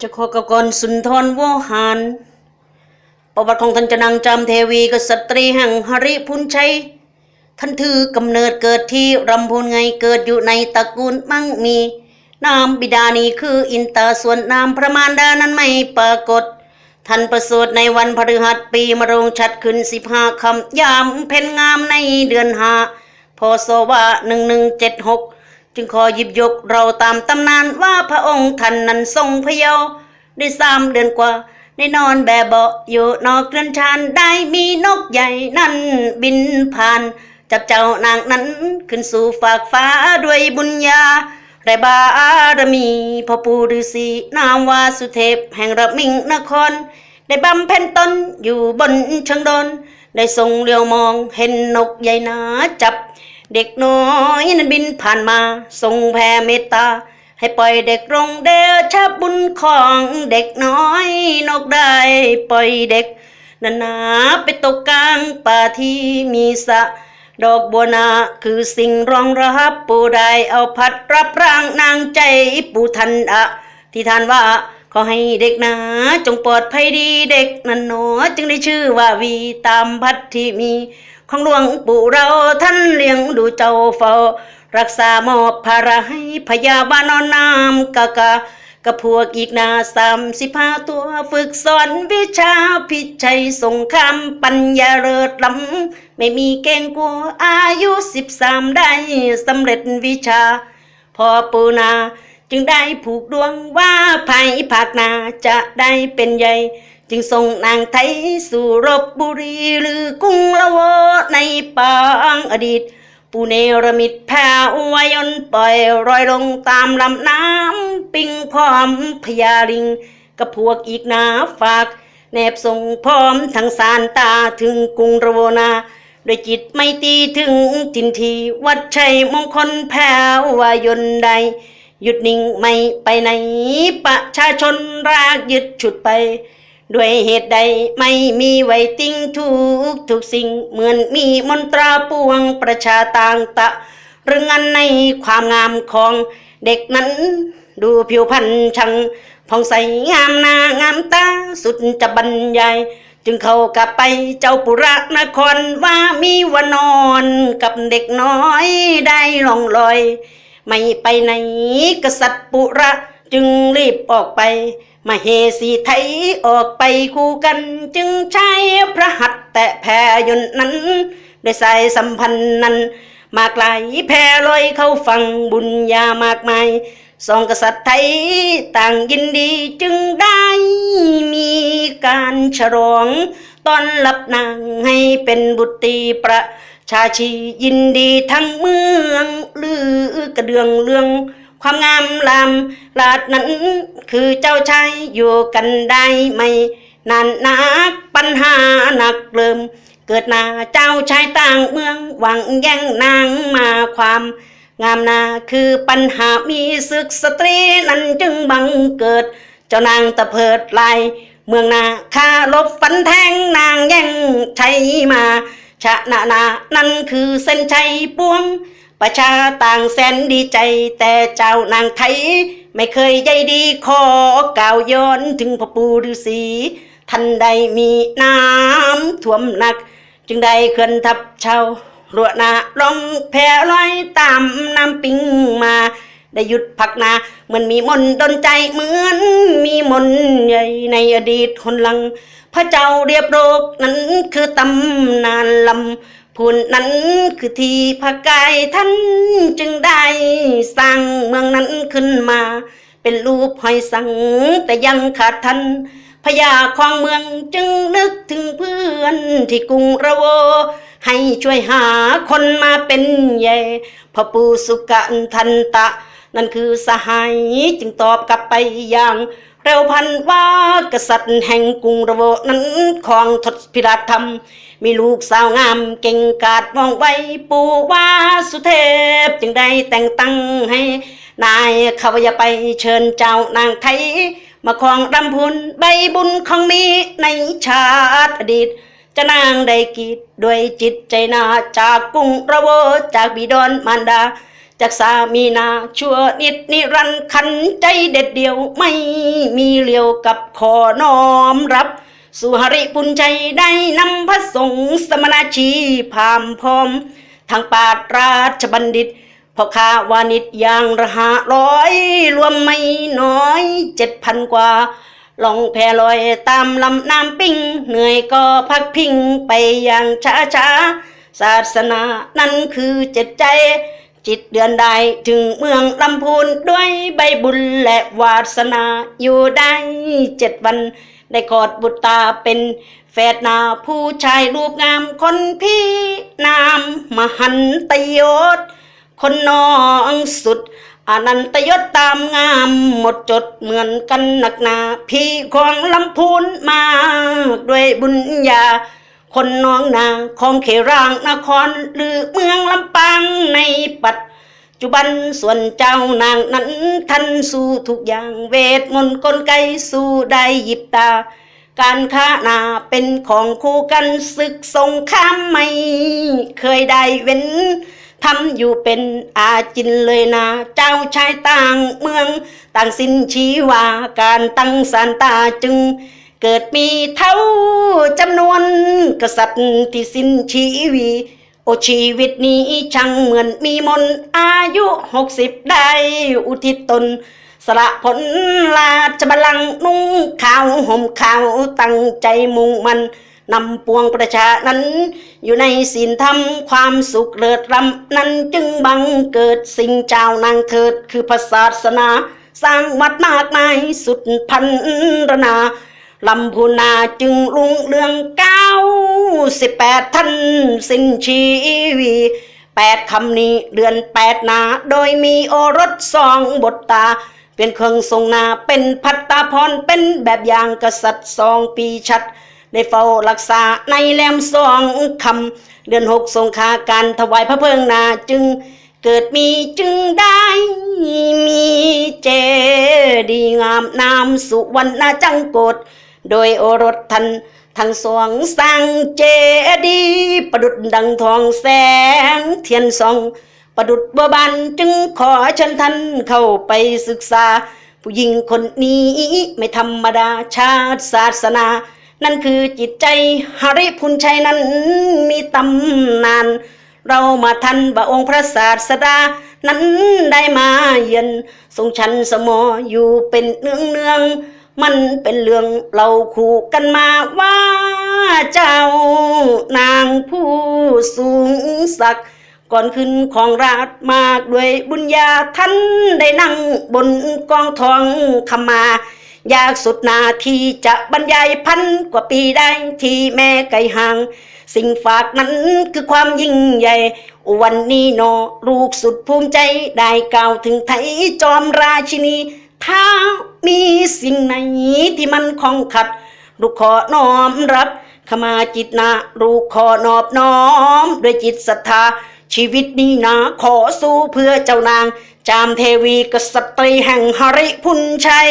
เจะขอกกรสุนทรวหารประวัติของท่านจนางจามเทวีกษัตรีแห่งหริพุนชัย ท่านถือกำเนิดเกิดที่รำพูนไงเกิดอยู่ในตระกูลมั่งมี นามบิดานี้คืออินตาส่วนนามพระมารดานั้นไม่ปรากฏ ท่านประสูติในวันพฤหัสปีมะโรงชัดขึ้นสิบห้าคำยามเพ็ญงามในเดือนหาพศว่าหนึ่งหนึ่งเจ็ดหก จึงขอหยิบยกเราตามตำนานว่าพระองค์ท่านนั้นทรงพระเยาว์ได้สามเดือนกว่าได้นอนแบบเบาอยู่นอกเรือนชานได้มีนกใหญ่นั่นบินผ่าน จับเจ้านางนั้นขึ้นสู่ฝากฟ้าด้วยบุญญาและบารมีพ่อปู่ฤาษีนามวาสุเทพแห่งระมิงนคร ได้บำเพ็ญตนอยู่บนชิงดน ได้ทรงเลียวมองเห็นนกใหญ่หนาจับ เด็กน้อยนั้นบินผ่านมาทรงแผ่เมตตา ให้ปล่อยเด็กลงเดชะบุญของเด็กน้อยนกได้ปล่อยเด็กนานาไปตกกลางป่าที่มีสะ ดอกบัวนาคือสิ่งรองรับปูได้เอาพัดรับร่างนางใจปูทันอะ ที่ทานว่าขอให้เด็กนะจงปลอดภัยดีเด็กนันหนอจึงได้ชื่อว่าวีตามพัดที่มี ของหลวงปู่เราท่านเลี้ยงดูเจ้าเฝ้า รักษามอบภาระให้พยาบาลนอนน้ำกะกะกับพวกอีกนาสามสิบห้าตัวฝึกสอนวิชาพิชัยสงครามปัญญาเลิศล้ำไม่มีเก่งกลัวอายุสิบสามได้สำเร็จวิชา พอปูนาจึงได้ผูกดวงว่าภายภาคนาจะได้เป็นใหญ่ จึงส่งนางไทยสู่รบบุรีหรือกรุงละโวในปางอดีต ปูเนรมิตแผ่วายนปล่อยรอยลงตามลำน้ำปิงพร้อมพญาลิงกับพวกอีกนาฝาก แนบส่งพร้อมทั้งสารตาถึงกรุงระโวนาโดยจิตไม่ตีถึงทินทีวัดชัยมงคลแผ่วายนใด หยุดนิ่งไม่ไปไหนประชาชนรากยึดฉุดไป ด้วยเหตุใดไม่มีไวติ้งทุกทุกสิ่งเหมือนมีมนตราปวงประชาต่างตะเรื่องอันในความงามของเด็กนั้น ดูผิวพรรณช่างผ่องใสงามหน้างามตาสุดจะบรรยาย จึงเข้ากลับไปเจ้าปุระนครว่ามีวันนอนกับเด็กน้อยได้ลองลอย ไม่ไปไหนกษัตริย์ปุระจึงรีบออกไป มาเฮสีไทยออกไปคู่กันจึงใช้พระหัตถ์แตะแพรยนนั้นด้วยสายสัมพันธ์นั้น มากลายแพรลอยเข้าฟังบุญญามากมายสองกษัตริย์ไทยต่างยินดีจึงได้มีการฉลองต้อนรับนางให้เป็นบุตรีประชาชียินดีทั้งเมืองลือกระเดืองเรื่อง ความงามลำลาดนั้นคือเจ้าชายอยู่กันได้ไหมนานนักปัญหาหนักเริ่ม เกิดนาเจ้าชายต่างเมืองหวังแย่งนางมาความ งามนาคือปัญหามีศึกสตรีนั้นจึงบังเกิด เจ้านางตะเพิดลายเมืองนาข้าลบฟันแทงนางแย่งชัยมา ชะนานา นั่นคือเส้นชัยปวง ประชาต่างแสนดีใจ แต่เจ้านางไทย ไม่เคยใยดีขอกล่าวย้อนถึงพ่อปู่ฤาษีท่านใดมีน้ำท่วมหนัก จึงได้เคลื่อนทับชาวรวนาลองแผ่ลอยตามน้ำปิงมา ได้หยุดพักนาเหมือนมีมนต์ดนใจเหมือนมีมนต์ใหญ่ในอดีตคนลัง พระเจ้าเรียบโรกนั้นคือตำนานลำ พูนนั้นคือที่พระกายท่านจึงได้สร้างเมืองนั้นขึ้นมา เป็นรูปหอยสัง แต่ยังขาดทันพญาของเมืองจึงนึกถึงเพื่อนที่กรุงระโว ให้ช่วยหาคนมาเป็นใหญ่พ่อปู่สุกันทันตะ นั่นคือสหายจึงตอบกลับไปอย่าง ร็วพันว่ากษัตริย์แห่งกรุงระโวนั้นของทศพิราธรรม มีลูกสาวงามเก่งกาจมองไวปู่ว่าสุเทพ จึงได้แต่งตั้งให้ นายขาวายไปเชิญเจ้านางไทย มาครองรำพุนใบบุญของมีในชาติอดีตจะนางได้กีดด้วยจิตใจนาจากกรุงระโวจากบิดอนมารดา จากสามีนาชั่วนิดนิรันดร์ขันใจเด็ดเดียวไม่มีเลียวกับขอน้อมรับ สุหริปุญใจได้นำพระสงฆ์สมณชีพามพร้อม ทางปาดราชบัณฑิตพ่อค้าวานิชยางระหะร้อย รวมไม่น้อยเจ็ดพันกว่าลองแพลอยตามลำน้ำปิ้ง เหนื่อยก็พักพิงไปอย่างช้าช้าศาสนานั้นคือเจ็ดใจ จิตเดือนได้ถึงเมืองลำพูนด้วยใบบุญและวาสนาอยู่ได้เจ็ดวัน ได้กอดบุตรตาเป็นแฝดนาผู้ชายรูปงามคนพี่นามมหันตยศ คนน้องสุดอนันตยศตามงามหมดจดเหมือนกันหนักหนา พี่ของลำพูนมาด้วยบุญญา คนน้องนาของเขรางนครหรือเมืองลำปางในปัจจุบันส่วนเจ้านางนั้นท่านสู้ทุกอย่างเวทมนต์กลไกสู้ได้หยิบตา การค้านาเป็นของคู่กันศึกสงครามไม่ เคยได้เว้นทำอยู่เป็นอาจินเลยนะ เจ้าชายต่างเมือง ต่างสิ้นชีวาการตั้งสารตาจึง เกิดมีเท่าจำนวนกษัตริย์ที่สิ้นชีวีโอชีวิตนี้ช่างเหมือนมีมนอายุหกสิบได้อุทิศตน สละผลราชบัลลังนุ่งขาวห่มขาวตั้งใจมุ่งมันนำปวงประชานั้น อยู่ในศีลธรรมความสุขเลิศรำนั้นจึงบังเกิดสิ่งเจ้านางเถิดคือพระศาสนา สร้างวัดมากมายสุดพันรนา ลำพูนาจึงลุงเรืองเก้าสิบแปดท่านสิ้นชีวีแปดคำนี้เดือนแปดนา โดยมีโอรสสองบทตา เป็นเครื่องทรงนาเป็นพัตตาพรเป็นแบบอย่างกษัตริย์สองปีชัด ได้เฝ้ารักษาในแหลมสองคำ เดือนหกทรงคาการถวายพระเพลิงนาจึงเกิดมีจึงได้มีเจดียงามนามสุวรรณจังกด โดยโอรสทันทั้งสองสร้างเจดีย์ประดุดดังทองแสงเทียนสอง ประดุดบัวบานจึงขอเชิญท่านเข้าไปศึกษา ผู้หญิงคนนี้ไม่ธรรมดาชาติศาสนา นั่นคือจิตใจหริพุนชัยนั้นมีตำนาน เรามาทันว่องค์พระศาสดา นั้นได้มาเยือนทรงชันสมออยู่เป็นเนืองเนือง มันเป็นเรื่องเราคู่กันมาว่าเจ้านางผู้สูงศักดิ์ก่อนขึ้นของราชมากด้วยบุญญาท่านได้นั่งบนกองทองขมาอยากสุดนาทีจะบรรยายพันกว่าปีได้ที่แม่ไก่ห่าง สิ่งฝากนั้นคือความยิ่งใหญ่ วันนี้นอลูกสุดภูมิใจได้กล่าวถึงไทยจอมราชินี ถ้ามีสิ่งไหนที่มันคองขัด ลูกขอน้อมรับขมาจิตนาลูกขอนอบน้อม ด้วยจิตศรัทธา ชีวิตนี้นะขอสู้เพื่อเจ้านาง จามเทวีกษัตรีแห่งหริพุนชัย